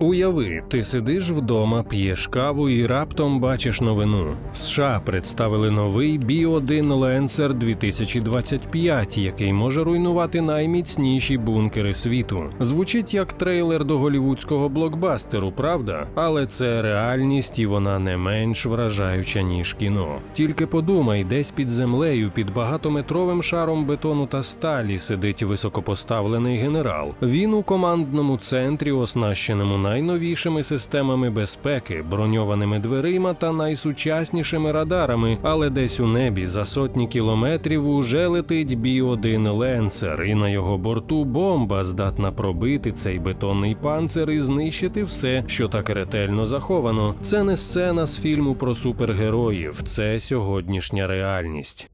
Уяви, ти сидиш вдома, п'єш каву і раптом бачиш новину. США представили новий Бі-1 Lancer 2025, який може руйнувати найміцніші бункери світу. Звучить як трейлер до голівудського блокбастеру, правда? Але це реальність, і вона не менш вражаюча ніж кіно. Тільки подумай, десь під землею, під багатометровим шаром бетону та сталі сидить високопоставлений генерал. Він у командному центрі, оснащеному найновішими системами безпеки, броньованими дверима та найсучаснішими радарами, але десь у небі за сотні кілометрів уже летить Бі-1 Ленсер, і на його борту бомба здатна пробити цей бетонний панцир і знищити все, що так ретельно заховано. Це не сцена з фільму про супергероїв, це сьогоднішня реальність.